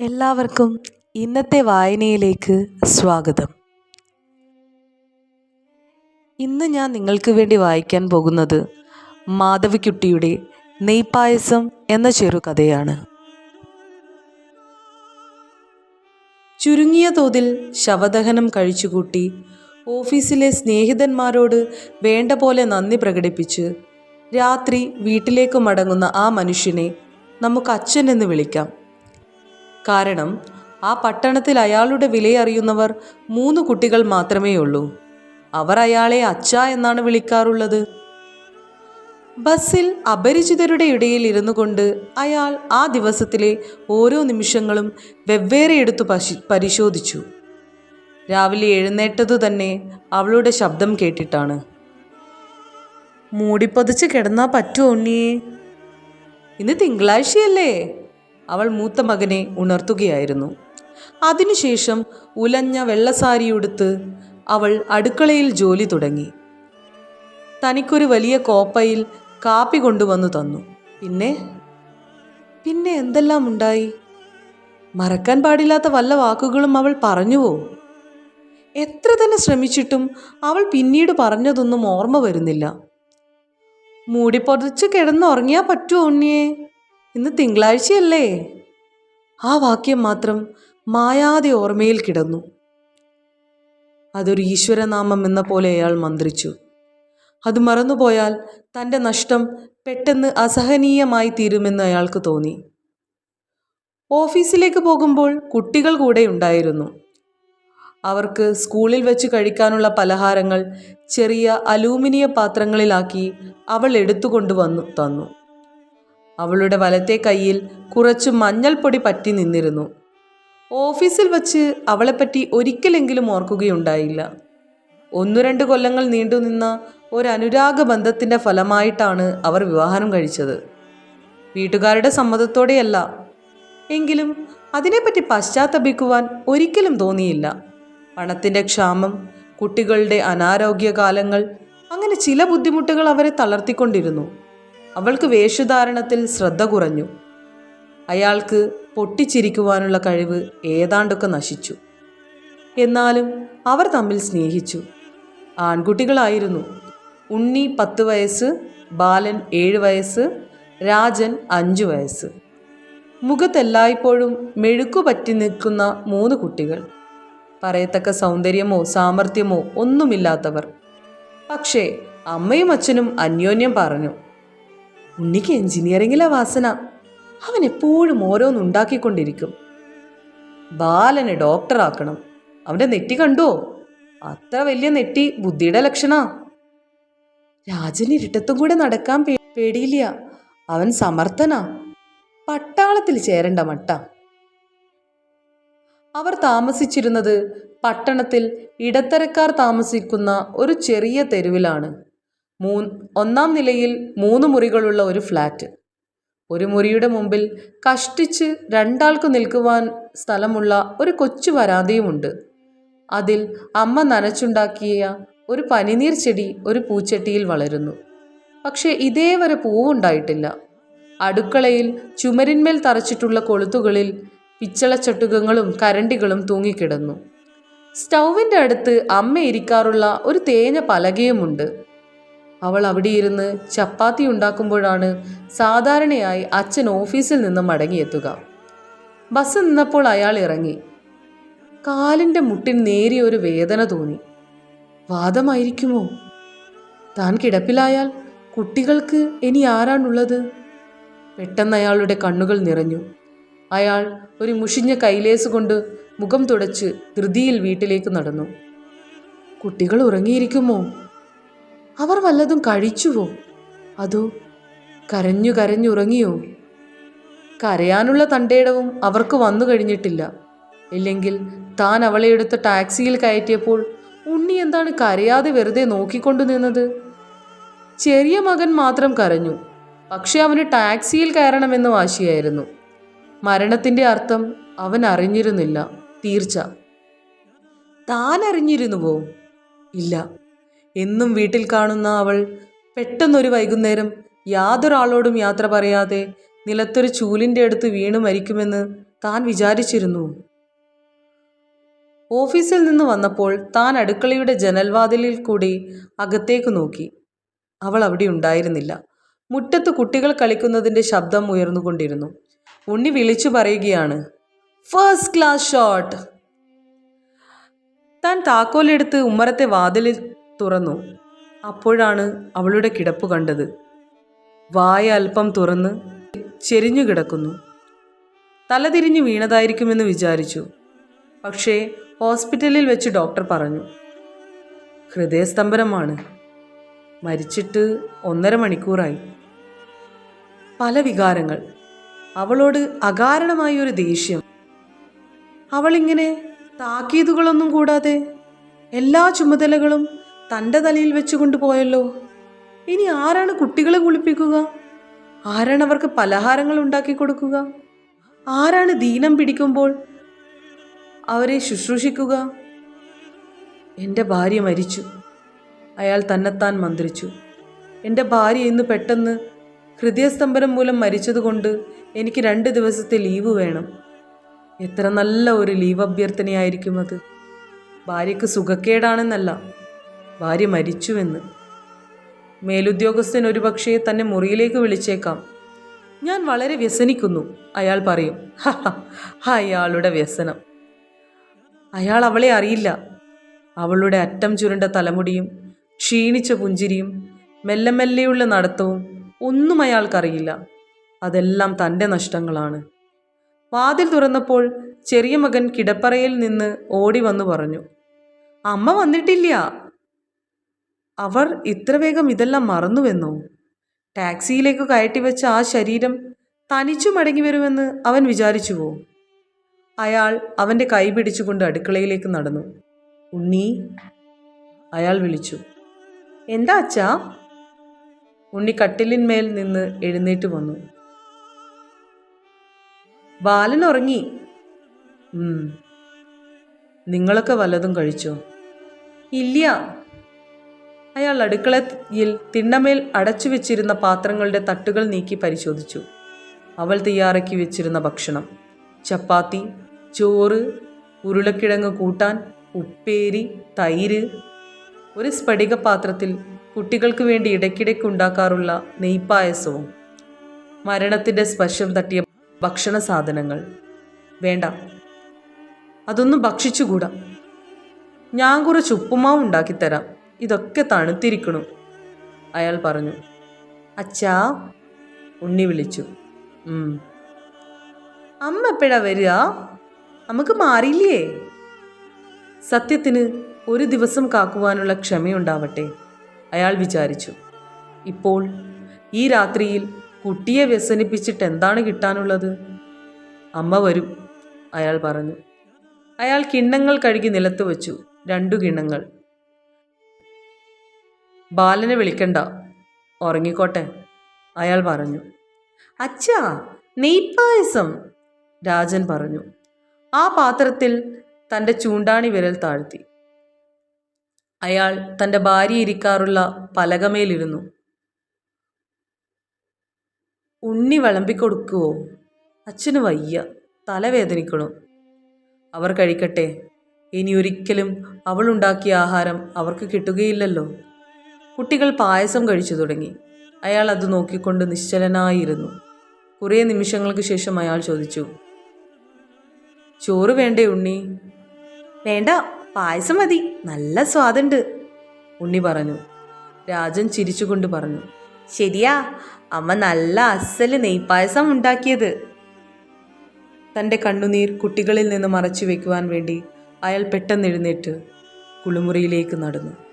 എല്ലാവർക്കും ഇന്നത്തെ വായനയിലേക്ക് സ്വാഗതം. ഇന്ന് ഞാൻ നിങ്ങൾക്ക് വേണ്ടി വായിക്കാൻ പോകുന്നത് മാധവിക്കുട്ടിയുടെ നെയ്പായസം എന്ന ചെറുകഥയാണ് ചുരുങ്ങിയ തോതിൽ ശവദഹനം കഴിച്ചുകൂട്ടി ഓഫീസിലെ സ്നേഹിതന്മാരോട് വേണ്ട പോലെ നന്ദി പ്രകടിപ്പിച്ച് രാത്രി വീട്ടിലേക്ക് മടങ്ങുന്ന ആ മനുഷ്യനെ നമുക്ക് അച്ഛൻ എന്ന് വിളിക്കാം. കാരണം ആ പട്ടണത്തിൽ അയാളുടെ വിലയറിയുന്നവർ മൂന്ന് കുട്ടികൾ മാത്രമേ ഉള്ളൂ അവർ അയാളെ അച്ഛ എന്നാണ് വിളിക്കാറുള്ളത്. ബസ്സിൽ അപരിചിതരുടെ ഇടയിൽ ഇരുന്നു കൊണ്ട് അയാൾ ആ ദിവസത്തിലെ ഓരോ നിമിഷങ്ങളും വെവ്വേറെ എടുത്തു പരിശോധിച്ചു. രാവിലെ എഴുന്നേറ്റതു തന്നെ അവളുടെ ശബ്ദം കേട്ടിട്ടാണ്. മൂടിപ്പതിച്ച് കിടന്നാ പറ്റുമോ ഉണ്ണിയേ? ഇന്ന് തിങ്കളാഴ്ചയല്ലേ. അവൾ മൂത്ത മകനെ ഉണർത്തുകയായിരുന്നു. അതിനുശേഷം ഉലഞ്ഞ വെള്ളസാരിയുടുത്ത് അവൾ അടുക്കളയിൽ ജോലി തുടങ്ങി. തനിക്കൊരു വലിയ കോപ്പയിൽ കാപ്പി കൊണ്ടുവന്നു തന്നു. പിന്നെ? പിന്നെ എന്തെല്ലാം ഉണ്ടായി? മറക്കാൻ പാടില്ലാത്ത വല്ല വാക്കുകളും അവൾ പറഞ്ഞുവോ? എത്ര തന്നെ ശ്രമിച്ചിട്ടും അവൾ പിന്നീട് പറഞ്ഞതൊന്നും ഓർമ്മ വരുന്നില്ല. മൂടി മൂടിപ്പൊതിച്ച് കിടന്നുറങ്ങിയാൽ പറ്റുമോ ഉണ്ണിയേ? ഇന്ന് തിങ്കളാഴ്ചയല്ലേ? ആ വാക്യം മാത്രം മായാതെ ഓർമ്മയിൽ കിടന്നു. അതൊരു ഈശ്വരനാമം എന്ന പോലെ അയാൾ മന്ത്രിച്ചു. അത് മറന്നുപോയാൽ തന്റെ നഷ്ടം പെട്ടെന്ന് അസഹനീയമായി തീരുമെന്ന് അയാൾക്ക് തോന്നി. ഓഫീസിലേക്ക് പോകുമ്പോൾ കുട്ടികൾ കൂടെ ഉണ്ടായിരുന്നു. അവർക്ക് സ്കൂളിൽ വെച്ച് കഴിക്കാനുള്ള പലഹാരങ്ങൾ ചെറിയ അലൂമിനിയ പാത്രങ്ങളിലാക്കി അവൾ എടുത്തുകൊണ്ട് വന്നു തന്നു. അവളുടെ വലത്തെ കയ്യിൽ കുറച്ച് മഞ്ഞൾപ്പൊടി പറ്റി നിന്നിരുന്നു. ഓഫീസിൽ വച്ച് അവളെപ്പറ്റി ഒരിക്കലെങ്കിലും ഓർക്കുകയുണ്ടായില്ല. ഒന്നു രണ്ട് കൊല്ലങ്ങൾ നീണ്ടുനിന്ന ഒരു അനുരാഗ ബന്ധത്തിന്റെ ഫലമായിട്ടാണ് അവർ വിവാഹം കഴിച്ചത്. വീട്ടുകാരുടെ സമ്മതത്തോടെയല്ല. എങ്കിലും അതിനെപ്പറ്റി പശ്ചാത്തപിക്കുവാൻ ഒരിക്കലും തോന്നിയില്ല. പണത്തിന്റെ ക്ഷാമം കുട്ടികളുടെ അനാരോഗ്യകാലങ്ങൾ അങ്ങനെ ചില ബുദ്ധിമുട്ടുകൾ അവരെ തളർത്തിക്കൊണ്ടിരുന്നു. അവൾക്ക് വേഷധാരണത്തിൽ ശ്രദ്ധ കുറഞ്ഞു. അയാൾക്ക് പൊട്ടിച്ചിരിക്കുവാനുള്ള കഴിവ് ഏതാണ്ടൊക്കെ നശിച്ചു. എന്നാലും അവർ തമ്മിൽ സ്നേഹിച്ചു. ആൺകുട്ടികളായിരുന്നു. ഉണ്ണി പത്ത് വയസ്സ് ബാലൻ ഏഴ് വയസ്സ് രാജൻ അഞ്ചു വയസ്സ്. മുഖത്തെല്ലായ്പ്പോഴും മെഴുക്കു പറ്റി നിൽക്കുന്ന മൂന്ന് കുട്ടികൾ. പറയത്തക്ക സൗന്ദര്യമോ സാമർഥ്യമോ ഒന്നുമില്ലാത്തവർ. പക്ഷേ അമ്മയും അച്ഛനും അന്യോന്യം പറഞ്ഞു ഉണ്ണിക്ക് എഞ്ചിനീയറിംഗിലെ വാസന. അവൻ എപ്പോഴും ഓരോന്നുണ്ടാക്കിക്കൊണ്ടിരിക്കും ബാലനെ ഡോക്ടറാക്കണം. അവന്റെ നെറ്റി കണ്ടോ? അത്ര വലിയ നെറ്റി ബുദ്ധിയുടെ ലക്ഷണാ. രാജന് ഇരുട്ടത്തും കൂടെ നടക്കാൻ പേടിയില്ല. അവൻ സമർത്ഥനാ. പട്ടാളത്തിൽ ചേരണ്ട മട്ട. അവർ താമസിച്ചിരുന്നത് പട്ടണത്തിൽ ഇടത്തരക്കാർ താമസിക്കുന്ന ഒരു ചെറിയ തെരുവിലാണ്. മൂ ഒന്നാം നിലയിൽ മൂന്ന് മുറികളുള്ള ഒരു ഫ്ലാറ്റ്. ഒരു മുറിയുടെ മുമ്പിൽ കഷ്ടിച്ച് രണ്ടാൾക്ക് നിൽക്കുവാൻ സ്ഥലമുള്ള ഒരു കൊച്ചു വരാന്തയുമുണ്ട്. അതിൽ അമ്മ നനച്ചുണ്ടാക്കിയ ഒരു പനിനീർ ചെടി ഒരു പൂച്ചട്ടിയിൽ വളരുന്നു. പക്ഷേ ഇതേവരെ പൂവുണ്ടായിട്ടില്ല. അടുക്കളയിൽ ചുമരിന്മേൽ തറച്ചിട്ടുള്ള കൊളുത്തുകളിൽ പിച്ചളച്ചട്ടുകങ്ങളും കരണ്ടികളും തൂങ്ങിക്കിടന്നു. സ്റ്റൗവിന്റെ അടുത്ത് അമ്മ ഇരിക്കാറുള്ള ഒരു തേഞ്ഞ പലകയുമുണ്ട്. അവൾ അവിടെ ഇരുന്ന് ചപ്പാത്തി ഉണ്ടാക്കുമ്പോഴാണ് സാധാരണയായി അച്ഛൻ ഓഫീസിൽ നിന്ന് മടങ്ങിയെത്തുക. ബസ് നിന്നപ്പോൾ അയാൾ ഇറങ്ങി. കാലിന്റെ മുട്ടിന് നേരിയ ഒരു വേദന തോന്നി. വാദമായിരിക്കുമോ? താൻ കിടപ്പിലായാൽ കുട്ടികൾക്ക് ഇനി ആരാണുള്ളത്? പെട്ടെന്ന് അയാളുടെ കണ്ണുകൾ നിറഞ്ഞു. അയാൾ ഒരു മുഷിഞ്ഞ കൈലേസ് കൊണ്ട് മുഖം തുടച്ച് ധൃതിയിൽ വീട്ടിലേക്ക് നടന്നു. കുട്ടികൾ ഉറങ്ങിയിരിക്കുമോ? അവർ വല്ലതും കഴിച്ചുവോ? അതോ കരഞ്ഞു കരഞ്ഞുറങ്ങിയോ? കരയാനുള്ള തണ്ടേടവും അവർക്ക് വന്നു കഴിഞ്ഞിട്ടില്ല. ഇല്ലെങ്കിൽ താൻ അവളെ എടുത്ത ടാക്സിയിൽ കയറ്റിയപ്പോൾ ഉണ്ണി എന്താണ് കരയാതെ വെറുതെ നോക്കിക്കൊണ്ടു നിന്നത്? ചെറിയ മകൻ മാത്രം കരഞ്ഞു. പക്ഷെ അവന് ടാക്സിയിൽ കയറണമെന്ന് വാശിയായിരുന്നു. മരണത്തിന്റെ അർത്ഥം അവൻ അറിഞ്ഞിരുന്നില്ല. തീർച്ച. താൻ അറിഞ്ഞിരുന്നുവോ? ഇല്ല. എന്നും വീട്ടിൽ കാണുന്ന അവൾ പെട്ടെന്നൊരു വൈകുന്നേരം യാതൊരാളോടും യാത്ര പറയാതെ നിലത്തൊരു ചൂലിന്റെ അടുത്ത് വീണു മരിക്കുമെന്ന് താൻ വിചാരിച്ചിരുന്നു. ഓഫീസിൽ നിന്ന് വന്നപ്പോൾ താൻ അടുക്കളയുടെ ജനൽവാതിലിൽ കൂടി അകത്തേക്ക് നോക്കി. അവൾ അവിടെ ഉണ്ടായിരുന്നില്ല. മുറ്റത്ത് കുട്ടികൾ കളിക്കുന്നതിന്റെ ശബ്ദം ഉയർന്നുകൊണ്ടിരുന്നു. ഉണ്ണി വിളിച്ചു പറയുകയാണ് ഫസ്റ്റ് ക്ലാസ് ഷോട്ട് താൻ താക്കോലെടുത്ത് ഉമ്മറത്തെ വാതിലിൽ തുറന്നു. അപ്പോഴാണ് അവളുടെ കിടപ്പ് കണ്ടത്. വായ അല്പം തുറന്ന് ചെരിഞ്ഞു കിടക്കുന്നു. തലതിരിഞ്ഞു വീണതായിരിക്കുമെന്ന് വിചാരിച്ചു. പക്ഷേ ഹോസ്പിറ്റലിൽ വെച്ച് ഡോക്ടർ പറഞ്ഞു ഹൃദയസ്തംഭനമാണ്. മരിച്ചിട്ട് ഒന്നര മണിക്കൂറായി. പല വികാരങ്ങൾ. അവളോട് അകാരണമായ ഒരു ദേഷ്യം. അവളിങ്ങനെ താക്കീതുകളൊന്നും കൂടാതെ എല്ലാ ചുമതലകളും തന്റെ തലയിൽ വെച്ച് കൊണ്ടുപോയല്ലോ. ഇനി ആരാണ് കുട്ടികളെ കുളിപ്പിക്കുക? ആരാണ് അവർക്ക് പലഹാരങ്ങൾ ഉണ്ടാക്കി കൊടുക്കുക? ആരാണ് ദീനം പിടിക്കുമ്പോൾ അവരെ ശുശ്രൂഷിക്കുക? എന്റെ ഭാര്യ മരിച്ചു. അയാൾ തന്നെത്താൻ മന്ത്രിച്ചു. എന്റെ ഭാര്യ ഇന്ന് പെട്ടെന്ന് ഹൃദയസ്തംഭനം മൂലം മരിച്ചതുകൊണ്ട് എനിക്ക് രണ്ട് ദിവസത്തെ ലീവ് വേണം. എത്ര നല്ല ഒരു ലീവ് അഭ്യർത്ഥനയായിരിക്കും അത്. ഭാര്യയ്ക്ക് സുഖക്കേടാണെന്നല്ല. ഭാര്യ മരിച്ചുവെന്ന്. മേലുദ്യോഗസ്ഥൻ ഒരുപക്ഷേ തന്നെ മുറിയിലേക്ക് വിളിച്ചേക്കാം. ഞാൻ വളരെ വ്യസനിക്കുന്നു അയാൾ പറയും. "ഹഹ, അയാളുടെ വ്യസനം. അയാൾ അവളെ അറിയില്ല. അവളുടെ അറ്റം ചുരുണ്ട തലമുടിയും ക്ഷീണിച്ച പുഞ്ചിരിയും മെല്ലെ മെല്ലെയുള്ള നടത്തവും ഒന്നും അയാൾക്കറിയില്ല. അതെല്ലാം തന്റെ നഷ്ടങ്ങളാണ്. വാതിൽ തുറന്നപ്പോൾ ചെറിയ മകൻ കിടപ്പറയിൽ നിന്ന് ഓടി വന്നു പറഞ്ഞു. അമ്മ വന്നിട്ടില്ല. അവർ ഇത്ര വേഗം ഇതെല്ലാം മറന്നുവെന്നോ? ടാക്സിയിലേക്ക് കയറ്റി വെച്ച ആ ശരീരം തനിച്ചു മടങ്ങി വരുമെന്ന് അവൻ വിചാരിച്ചുവോ? അയാൾ അവന്റെ കൈ പിടിച്ചുകൊണ്ട് അടുക്കളയിലേക്ക് നടന്നു. ഉണ്ണി അയാൾ വിളിച്ചു. എന്താ അച്ഛാ? ഉണ്ണി കട്ടിലിന്മേൽ നിന്ന് എഴുന്നേറ്റ് വന്നു. ബാലൻ ഉറങ്ങി. നിങ്ങളൊക്കെ വല്ലതും കഴിച്ചോ? ഇല്ല. അയാൾ അടുക്കളയിൽ തിണ്ണമേൽ അടച്ചു വെച്ചിരുന്ന പാത്രങ്ങളുടെ തട്ടുകൾ നീക്കി പരിശോധിച്ചു. അവൾ തയ്യാറാക്കി വെച്ചിരുന്ന ഭക്ഷണം ചപ്പാത്തി ചോറ് ഉരുളക്കിഴങ്ങ് കൂട്ടാൻ ഉപ്പേരി തൈര്. ഒരു സ്ഫടിക പാത്രത്തിൽ കുട്ടികൾക്ക് വേണ്ടി ഇടയ്ക്കിടയ്ക്ക് ഉണ്ടാക്കാറുള്ള നെയ്പായസവും മരണത്തിന്റെ സ്പർശം തട്ടിയ ഭക്ഷണ സാധനങ്ങൾ. വേണ്ട അതൊന്നും ഭക്ഷിച്ചുകൂടാ. ഞാൻ കുറച്ച് ഉപ്പുമാവ് ഉണ്ടാക്കിത്തരാം. ഇതൊക്കെ തണുത്തിരിക്കണു. അയാൾ പറഞ്ഞു അച്ഛാ ഉണ്ണി വിളിച്ചു. അമ്മ എപ്പോഴാ വരിക? നമുക്ക് മാറിയില്ലേ? സത്യത്തിന് ഒരു ദിവസം കാക്കുവാനുള്ള ക്ഷമയുണ്ടാവട്ടെ അയാൾ വിചാരിച്ചു. ഇപ്പോൾ ഈ രാത്രിയിൽ കുട്ടിയെ വ്യസനിപ്പിച്ചിട്ട് എന്താണ് കിട്ടാനുള്ളത്? അമ്മ വരും അയാൾ പറഞ്ഞു. അയാൾ കിണ്ണങ്ങൾ കഴുകി നിലത്ത് വെച്ചു രണ്ടു കിണ്ണങ്ങൾ. ബാലനെ വിളിക്കണ്ട. ഉറങ്ങിക്കോട്ടെ അയാൾ പറഞ്ഞു. അച്ഛാ നെയ്പായസം രാജൻ പറഞ്ഞു. ആ പാത്രത്തിൽ തന്റെ ചൂണ്ടാണി വിരൽ താഴ്ത്തി. അയാൾ തന്റെ ഭാര്യ ഇരിക്കാറുള്ള പലകമേലിരുന്നു. ഉണ്ണി വിളമ്പിക്കൊടുക്കുവോ? അച്ഛന് വയ്യ തലവേദനിക്കണോ. അവർ കഴിക്കട്ടെ ഇനി ഒരിക്കലും അവൾ ഉണ്ടാക്കിയ ആഹാരം അവർക്ക് കിട്ടുകയില്ലല്ലോ. കുട്ടികൾ പായസം കഴിച്ചു തുടങ്ങി. അയാൾ അത് നോക്കിക്കൊണ്ട് നിശ്ചലനായിരുന്നു. കുറേ നിമിഷങ്ങൾക്ക് ശേഷം അയാൾ ചോദിച്ചു ചോറ് വേണ്ടേ ഉണ്ണി? വേണ്ട പായസം മതി. നല്ല സ്വാദുണ്ട്. ഉണ്ണി പറഞ്ഞു. രാജൻ ചിരിച്ചുകൊണ്ട് പറഞ്ഞു ശരിയാ അമ്മ നല്ല അസൽ നെയ്പായസം ഉണ്ടാക്കിയത്. തന്റെ കണ്ണുനീർ കുട്ടികളിൽ നിന്ന് മറച്ചു വെക്കുവാൻ വേണ്ടി അയാൾ പെട്ടെന്ന് എഴുന്നേറ്റ് കുളിമുറിയിലേക്ക് നടന്നു.